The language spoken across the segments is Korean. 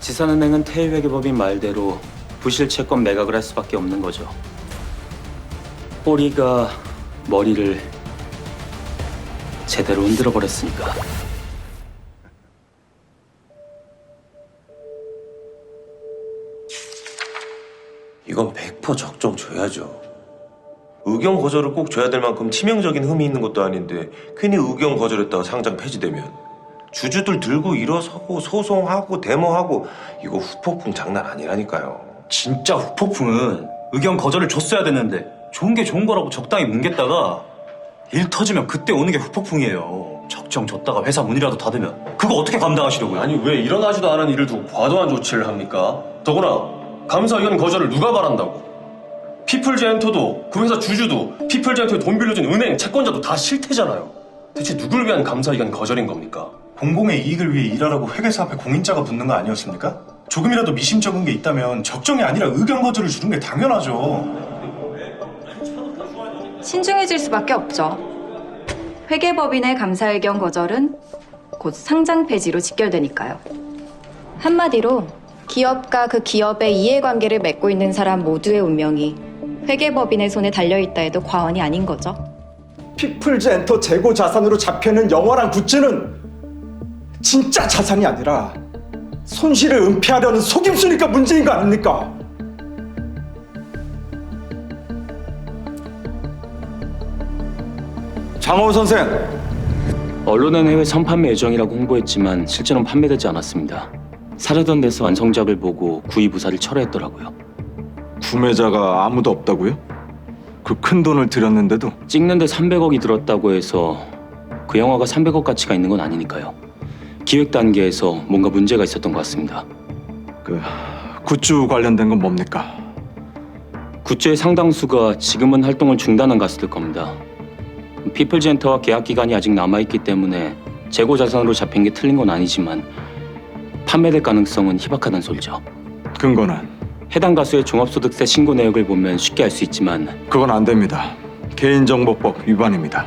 지산은행은 태일회계법인 말대로 부실 채권 매각을 할 수밖에 없는 거죠. 꼬리가 머리를 제대로 흔들어 버렸으니까. 이건 100% 적정 줘야죠. 의견 거절을 꼭 줘야 될 만큼 치명적인 흠이 있는 것도 아닌데 괜히 의견 거절했다가 상장 폐지되면 주주들 들고 일어서고 소송하고 데모하고 이거 후폭풍 장난 아니라니까요. 진짜 후폭풍은 의견 거절을 줬어야 됐는데 좋은 게 좋은 거라고 적당히 뭉갰다가 일 터지면 그때 오는 게 후폭풍이에요. 적정 줬다가 회사 문이라도 닫으면 그거 어떻게 감당하시려고요? 아니 왜 일어나지도 않은 일을 두고 과도한 조치를 합니까? 더구나 감사 의견 거절을 누가 바란다고? 피플젠터도 그 회사 주주도 피플젠터에 돈 빌려준 은행 채권자도 다 실태잖아요. 대체 누굴 위한 감사 의견 거절인 겁니까? 공공의 이익을 위해 일하라고 회계사 앞에 공인자가 붙는 거 아니었습니까? 조금이라도 미심쩍은 게 있다면 적정이 아니라 의견 거절을 주는 게 당연하죠. 신중해질 수밖에 없죠. 회계법인의 감사 의견 거절은 곧 상장 폐지로 직결되니까요. 한마디로 기업과 그 기업의 이해관계를 맺고 있는 사람 모두의 운명이 회계법인의 손에 달려있다 해도 과언이 아닌 거죠. 피플젠터 재고 자산으로 잡혀있는 영원한 굿즈는 진짜 자산이 아니라 손실을 은폐하려는 속임수니까 문제인 거 아닙니까? 장호 선생, 언론은 해외 선판매 예정이라고 홍보했지만 실제로는 판매되지 않았습니다. 사려던 데서 완성작을 보고 구이부사를 철회했더라고요. 구매자가 아무도 없다고요? 그 큰 돈을 들였는데도 찍는데 300억이 들었다고 해서 그 영화가 300억 가치가 있는 건 아니니까요. 기획 단계에서 뭔가 문제가 있었던 것 같습니다. 그 굿즈 관련된 건 뭡니까? 굿즈의 상당수가 지금은 활동을 중단한 가수들 겁니다. 피플젠터와 계약 기간이 아직 남아있기 때문에 재고 자산으로 잡힌 게 틀린 건 아니지만 판매될 가능성은 희박하다는 소리죠. 근거는 해당 가수의 종합소득세 신고 내역을 보면 쉽게 알 수 있지만 그건 안 됩니다. 개인정보법 위반입니다.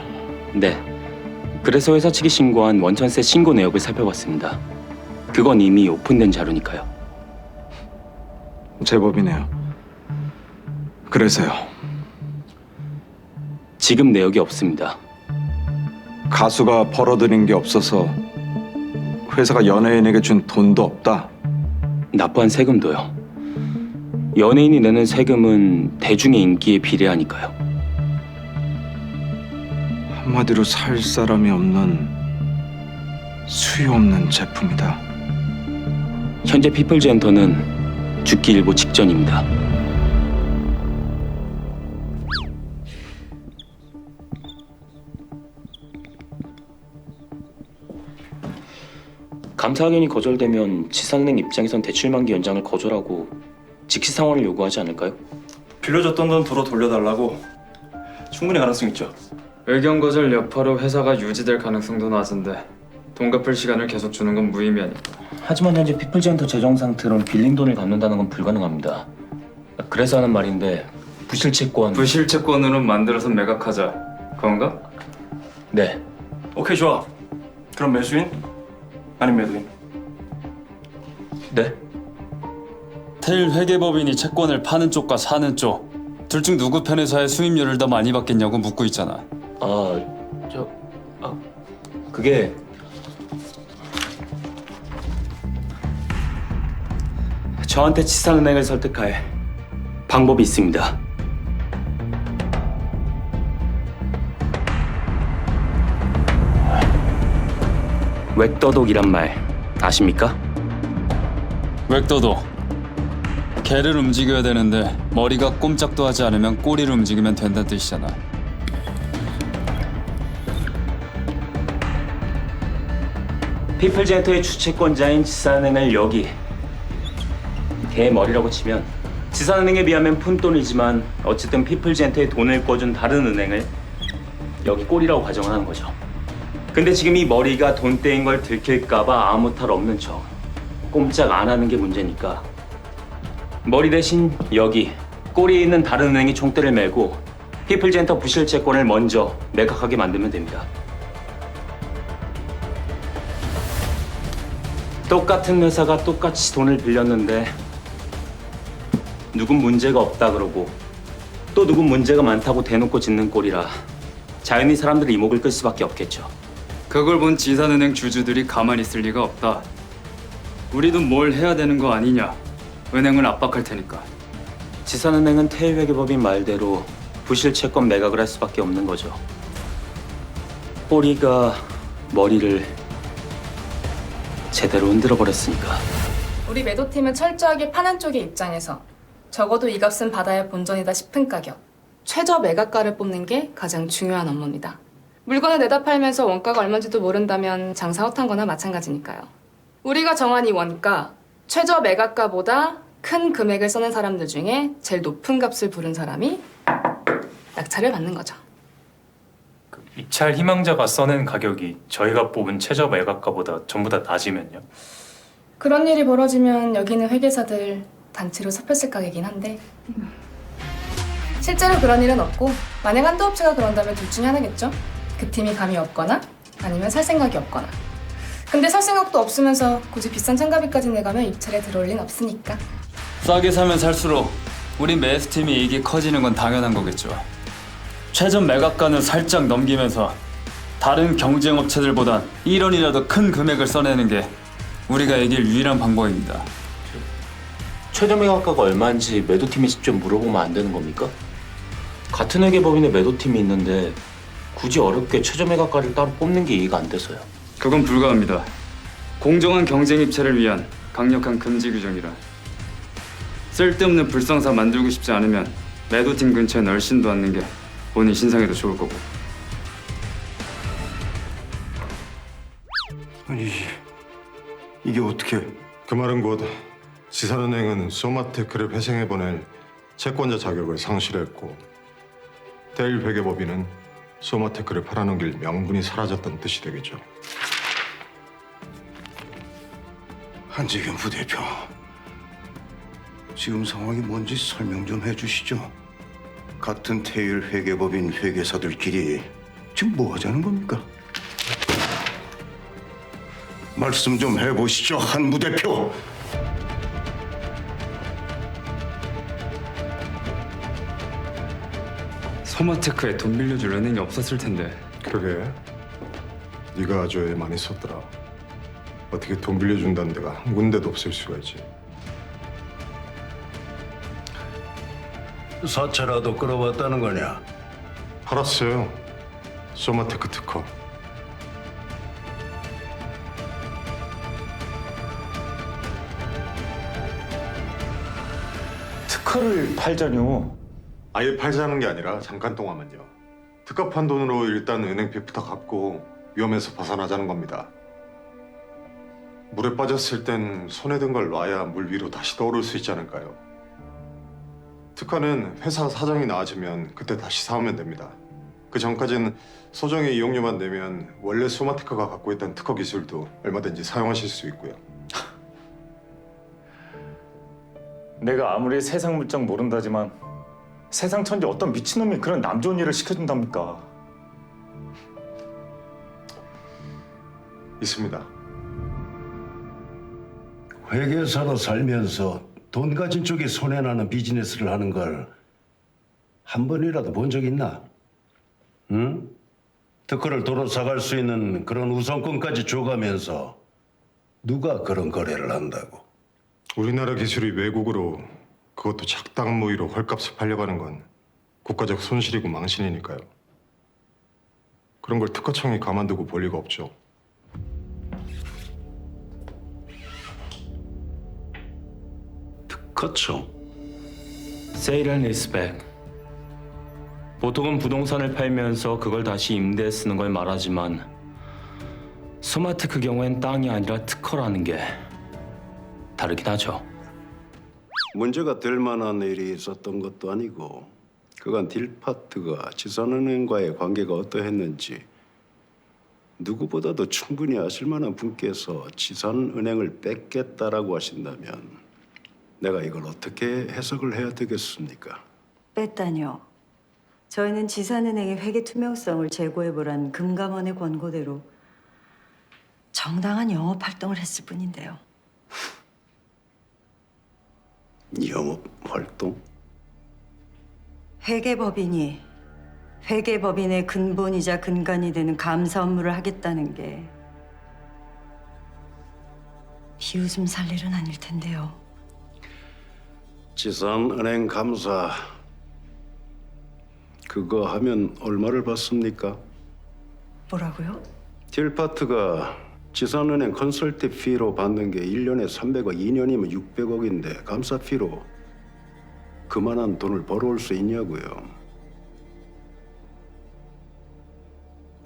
네. 그래서 회사 측이 신고한 원천세 신고 내역을 살펴봤습니다. 그건 이미 오픈된 자료니까요. 제법이네요. 그래서요. 지금 내역이 없습니다. 가수가 벌어들인 게 없어서 회사가 연예인에게 준 돈도 없다. 납부한 세금도요. 연예인이 내는 세금은 대중의 인기에 비례하니까요. 한마디로 살 사람이 없는 수요 없는 제품이다. 현재 피플젠터는 죽기 일보 직전입니다. 감사 의견이 거절되면 지산은행 입장에선 대출 만기 연장을 거절하고 직시 상환을 요구하지 않을까요? 빌려줬던 돈 도로 돌려달라고 충분히 가능성 있죠. 의견 거절 여파로 회사가 유지될 가능성도 낮은데 돈 갚을 시간을 계속 주는 건 무의미하니까 하지만 현재 피플젠터 재정 상태로는 빌린 돈을 갚는다는 건 불가능합니다. 그래서 하는 말인데 부실 채권 부실 채권으로 만들어서 매각하자 그건가? 네 오케이 좋아. 그럼 매수인? 아님 매도인? 네. 테일 회계법인이 채권을 파는 쪽과 사는 쪽 둘 중 누구 편에서의 수임료를 더 많이 받겠냐고 묻고 있잖아 아, 저, 아, 그게 저한테 지산은행을 설득할 방법이 있습니다. 웩더독이란 말 아십니까? 웩도도 개를 움직여야 되는데 머리가 꼼짝도 하지 않으면 꼬리를 움직이면 된다는 뜻이잖아 피플젠터의 주채권자인 지산은행을 여기 개 머리라고 치면 지산은행에 비하면 푼돈이지만 어쨌든 피플젠터에 돈을 꿔준 다른 은행을 여기 꼴이라고 가정을 하는 거죠. 근데 지금 이 머리가 돈대인 걸 들킬까봐 아무 탈 없는 척 꼼짝 안 하는 게 문제니까 머리 대신 여기 꼬리에 있는 다른 은행이 총대를 메고 피플젠터 부실 채권을 먼저 매각하게 만들면 됩니다. 똑같은 회사가 똑같이 돈을 빌렸는데 누군 문제가 없다 그러고 또 누군 문제가 많다고 대놓고 짓는 꼴이라 자연히 사람들이 이목을 끌 수밖에 없겠죠. 그걸 본 지산은행 주주들이 가만히 있을 리가 없다. 우리도 뭘 해야 되는 거 아니냐. 은행을 압박할 테니까. 지산은행은 태일회계법인 말대로 부실 채권 매각을 할 수밖에 없는 거죠. 꼬리가 머리를 제대로 흔들어 버렸으니까. 우리 매도팀은 철저하게 파는 쪽의 입장에서 적어도 이 값은 받아야 본전이다 싶은 가격, 최저 매각가를 뽑는 게 가장 중요한 업무입니다. 물건을 내다 팔면서 원가가 얼마인지도 모른다면 장사 헛한 거나 마찬가지니까요. 우리가 정한 이 원가, 최저 매각가보다 큰 금액을 써낸 사람들 중에 제일 높은 값을 부른 사람이 낙찰을 받는 거죠. 입찰 희망자가 써낸 가격이 저희가 뽑은 최저 매각가보다 전부 다 낮으면요? 그런 일이 벌어지면 여기는 회계사들 단체로 섭했을 가격이긴 한데 실제로 그런 일은 없고 만약 한두 업체가 그런다면 둘 중에 하나겠죠 그 팀이 감이 없거나 아니면 살 생각이 없거나 근데 살 생각도 없으면서 굳이 비싼 참가비까지 내가면 입찰에 들어올 리는 없으니까 싸게 사면 살수록 우리 매스팀이 이익이 커지는 건 당연한 거겠죠. 최전 매각가는 살짝 넘기면서 다른 경쟁 업체들보단 1원이라도 큰 금액을 써내는 게 우리가 이길 유일한 방법입니다. 최저 매각가가 얼마인지 매도팀이 직접 물어보면 안 되는 겁니까? 같은 회계법인에 매도팀이 있는데 굳이 어렵게 최저 매각가를 따로 뽑는 게 이해가 안 돼서요. 그건 불가합니다. 공정한 경쟁 입찰을 위한 강력한 금지 규정이라. 쓸데없는 불상사 만들고 싶지 않으면 매도팀 근처에 널씬도 않는 게 본인 신상에도 좋을 거고. 아니 이게 어떻게? 그 말은 곧 지산은행은 소마테크를 회생해 보낼 채권자 자격을 상실했고 대일 회계법인은 소마테크를 팔아넘길 명분이 사라졌다는 뜻이 되겠죠. 한재경 부대표 지금 상황이 뭔지 설명 좀 해주시죠. 같은 태일 회계법인 회계사들끼리 지금 뭐 하자는 겁니까? 말씀 좀 해보시죠, 한 부대표. 소마테크에 돈 빌려줄 은행이 없었을 텐데 그러게 네가 아주 애 많이 썼더라. 어떻게 돈 빌려준다는 데가 한 군데도 없을 수가 있지. 사채라도 끌어왔다는 거냐? 팔았어요. 소마테크 특허. 특허를 팔자뇨. 아예 팔자는 게 아니라 잠깐 동안만요. 특허 판 돈으로 일단 은행 빚부터 갚고 위험에서 벗어나자는 겁니다. 물에 빠졌을 땐 손에 든 걸 놔야 물 위로 다시 떠오를 수 있지 않을까요? 특허는 회사 사정이 나아지면 그때 다시 사오면 됩니다. 그 전까지는 소정의 이용료만 내면 원래 소마테크가 갖고 있던 특허 기술도 얼마든지 사용하실 수 있고요. 내가 아무리 세상 물정 모른다지만 세상 천지 어떤 미친놈이 그런 남 좋은 일을 시켜준답니까? 있습니다. 회계사로 살면서 돈 가진 쪽이 손해나는 비즈니스를 하는 걸 한 번이라도 본 적 있나? 응? 특허를 도로 사갈 수 있는 그런 우선권까지 줘가면서 누가 그런 거래를 한다고? 우리나라 기술이 외국으로 그것도 작당 모의로 헐값을 팔려가는 건 국가적 손실이고 망신이니까요. 그런 걸 특허청이 가만두고 볼 리가 없죠. 특허청? 세일 앤 리스백. 보통은 부동산을 팔면서 그걸 다시 임대에 쓰는 걸 말하지만 소마테크 경우엔 땅이 아니라 특허라는 게 다르긴 하죠. 문제가 될 만한 일이 있었던 것도 아니고 그간 딜파트가 지산은행과의 관계가 어떠했는지 누구보다도 충분히 아실 만한 분께서 지산은행을 뺏겠다라고 하신다면 내가 이걸 어떻게 해석을 해야 되겠습니까? 뺐다뇨. 저희는 지산은행의 회계 투명성을 제고해보란 금감원의 권고대로 정당한 영업 활동을 했을 뿐인데요. 영업 활동? 회계법인이 회계법인의 근본이자 근간이 되는 감사 업무를 하겠다는 게 비웃음 살 일은 아닐 텐데요. 지산은행 감사 그거 하면 얼마를 받습니까? 뭐라고요? 딜파트가 지산은행 컨설팅 피로 받는 게 1년에 300억, 2년이면 600억인데 감사 피로 그만한 돈을 벌어올 수 있냐고요.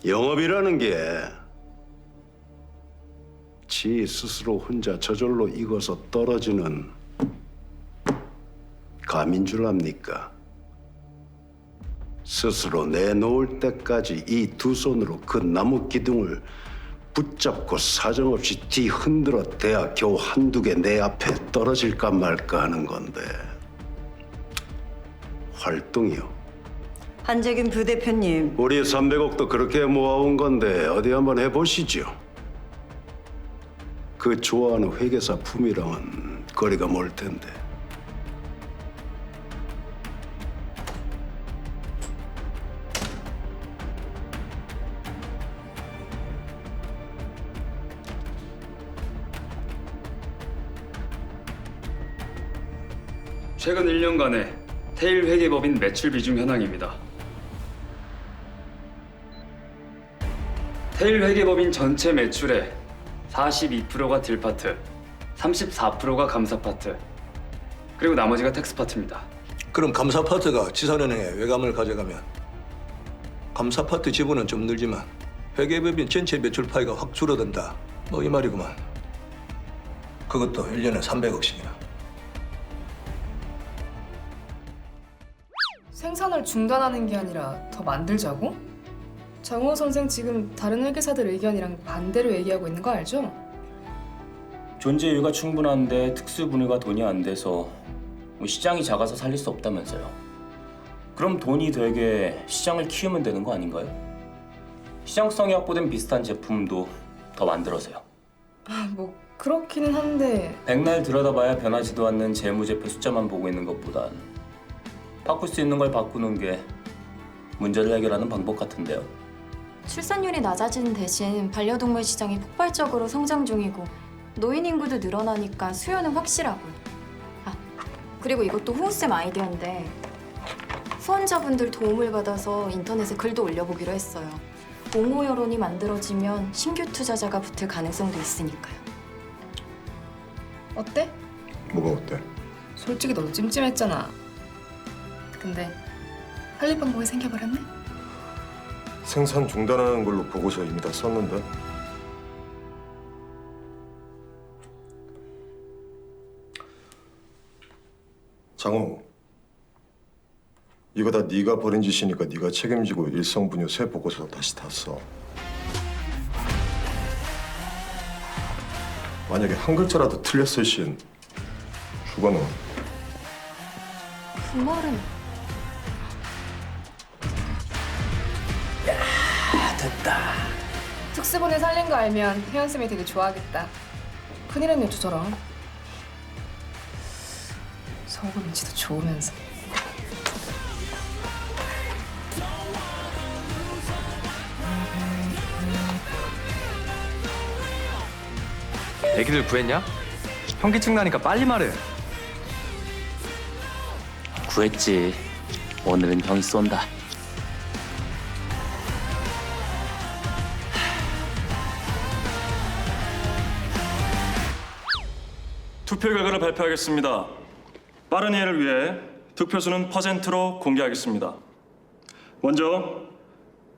영업이라는 게 지 스스로 혼자 저절로 익어서 떨어지는 감인 줄 압니까? 스스로 내놓을 때까지 이 두 손으로 그 나무 기둥을 붙잡고 사정없이 뒤 흔들어 대야 겨우 한두 개 내 앞에 떨어질까 말까 하는 건데 활동이요. 한재균 부대표님, 우리 300억도 그렇게 모아온 건데 어디 한번 해보시죠. 그 좋아하는 회계사 품이랑은 거리가 멀 텐데. 최근 1년간의 테일 회계법인 매출 비중 현황입니다. 테일 회계법인 전체 매출의 42%가 딜 파트, 34%가 감사 파트, 그리고 나머지가 텍스 파트입니다. 그럼 감사 파트가 지산은행에 외감을 가져가면 감사 파트 지분은 좀 늘지만 회계법인 전체 매출 파이가 확 줄어든다. 뭐 이 말이구만. 그것도 1년에 300억씩이나. 생산을 중단하는 게 아니라 더 만들자고? 정호 선생 지금 다른 회계사들 의견이랑 반대로 얘기하고 있는 거 알죠? 존재 이유가 충분한데 특수 분야가 돈이 안 돼서 뭐 시장이 작아서 살릴 수 없다면서요. 그럼 돈이 되게 시장을 키우면 되는 거 아닌가요? 시장성이 확보된 비슷한 제품도 더 만들어서요. 아, 뭐 그렇기는 한데 백날 들여다봐야 변하지도 않는 재무제표 숫자만 보고 있는 것보단 바꿀 수 있는 걸 바꾸는 게 문제를 해결하는 방법 같은데요. 출산율이 낮아지는 대신 반려동물 시장이 폭발적으로 성장 중이고 노인 인구도 늘어나니까 수요는 확실하고요. 아, 그리고 이것도 호우쌤 아이디어인데 후원자분들 도움을 받아서 인터넷에 글도 올려보기로 했어요. 옹호 여론이 만들어지면 신규 투자자가 붙을 가능성도 있으니까요. 어때? 뭐가 어때? 솔직히 너도 찜찜했잖아. 근데 살릴 방법이 생겨버렸네? 생산 중단하는 걸로 보고서 이미 다 썼는데 장호 이거 다 네가 벌인 짓이니까 네가 책임지고 일성분유 새 보고서 다시 다 써. 만약에 한 글자라도 틀렸을 시엔 죽어너. 그 말은 특수본에 살린 거 알면 혜연 쌤이 되게 좋아하겠다. 큰일했네 저처럼. 서울 눈치도 좋으면서. 애기들 구했냐? 현기증 나니까 빨리 말해. 구했지. 오늘은 형이 쏜다. 투표 결과를 발표하겠습니다. 빠른 이해를 위해 득표수는 퍼센트로 공개하겠습니다. 먼저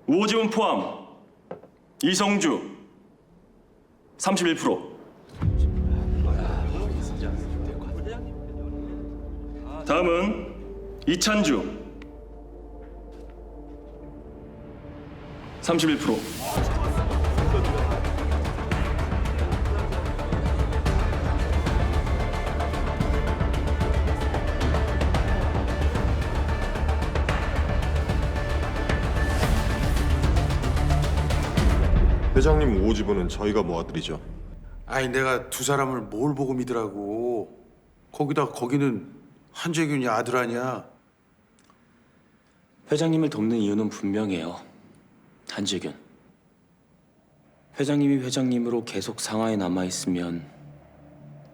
우호지원 포함 이성주 31%. 다음은 이찬주 31%. 회장님 오지분은 저희가 모아드리죠. 아니 내가 두 사람을 뭘 보고 믿으라고 거기다 거기는 한재균이 아들 아니야? 회장님을 돕는 이유는 분명해요. 한지균. 회장님이 회장님으로 계속 상하에 남아 있으면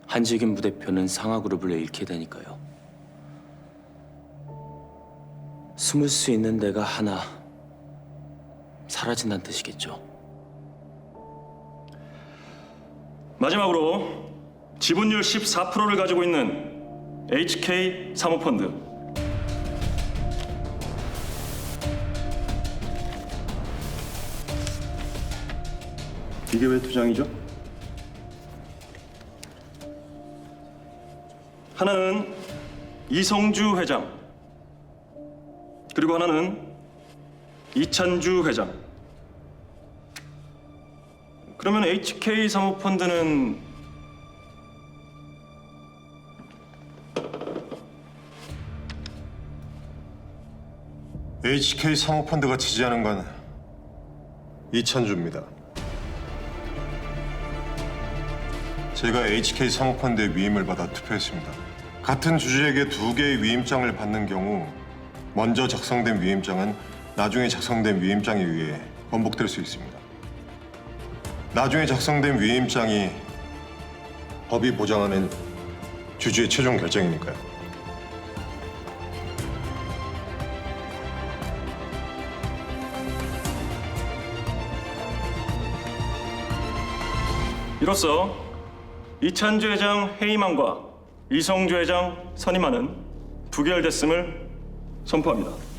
한지균 부대표는 상하 그룹을 잃게 되니까요. 숨을 수 있는 데가 하나 사라진다는 뜻이겠죠. 마지막으로 지분율 14%를 가지고 있는 HK 사모펀드 이게 왜 투장이죠? 하나는 이성주 회장 그리고 하나는 이찬주 회장 그러면 HK 사모펀드는 HK 사모펀드가 지지하는 건 이찬주입니다. 제가 HK 사모펀드의 위임을 받아 투표했습니다. 같은 주주에게 두 개의 위임장을 받는 경우 먼저 작성된 위임장은 나중에 작성된 위임장에 의해 번복될 수 있습니다. 나중에 작성된 위임장이 법이 보장하는 주주의 최종 결정이니까요. 이로써 이찬주 회장 해임안과 이성주 회장 선임안은 부결됐음을 선포합니다.